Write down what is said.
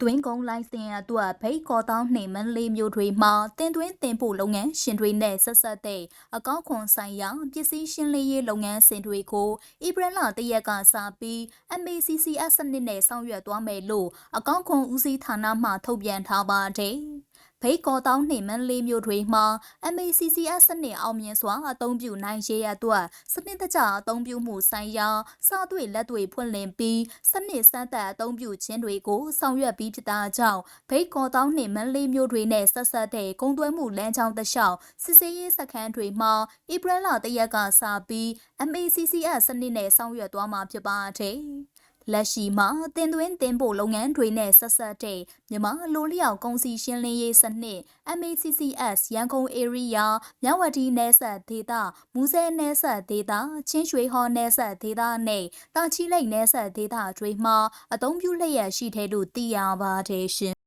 တွင်းကုန်းလိုင်စင်အတွက်ဖိတ်ကော်တောင်းနှိမ်မန်းလေးမျိုးတွေမှာတင်သွင်းတင်ပို့လုပ်ငန်းရှင်တွေနဲ့ဆက်ဆက်တဲ့အကောက်ခွန်ဆိုင်ရာပစ္စည်းရှင်းလင်းရေးလုပ်ငန်းစဉ်တွေကိုဧပြီလတရက်ကစပြီး MACCS စနစ်နဲ့ဆောင်ရွက်သွားမယ်လို့အကောက်ခွန်ဦးစီးဌာနမှထုတ်ပြန်ထားပါတယ်။ ဖိတ်ကော်တောင်းနှိမ်မန်းလေးမျိုးတွေမှာ MACCS စနစ်အောင်မြင်စွာအသုံးပြုနိုင်ရေးအတွက်စနစ်တကျအသုံးပြုမှုဆိုင်ရာစာတွေ့လက်တွေ့ဖွင့်လှစ်ပြီးစနစ်စမ်းသပ်အသုံးပြုခြင်းတွေကိုဆောင်ရွက်ပြီးဖြစ်တာကြောင့်ဘိတ်ကော်တောင်းနှင့်မန်းလေးမျိုးတွေနဲ့ဆက်ဆက်တဲ့ကုံသွဲမှုလမ်းကြောင်းတစ်လျှောက်စစ်ဆေးရေးစခန်းတွေမှာဧပြီလတရက်ကစပြီး MACCS စနစ်နဲ့ဆောင်ရွက်သွားမှာဖြစ်ပါတယ်။ လက်ရှိမှာတင်သွင်းတင်ပို့လုပ်ငန်းတွေနဲ့ဆက်ဆက်တဲ့မြန်မာလိုလျောက်ကုန်စည်ရှင်းလင်းရေးစနစ် MACCS ရန်ကုန် area မြဝတီနယ်ဆက်ဒေသမူဆဲနယ်ဆက်ဒေသချင်းရွှေဟော်နယ်ဆက်ဒေသနဲ့တာချီလိတ်နယ်ဆက်ဒေသတွေမှာအသုံးပြုလျက်ရှိတယ်လို့သိရပါတယ်ရှင်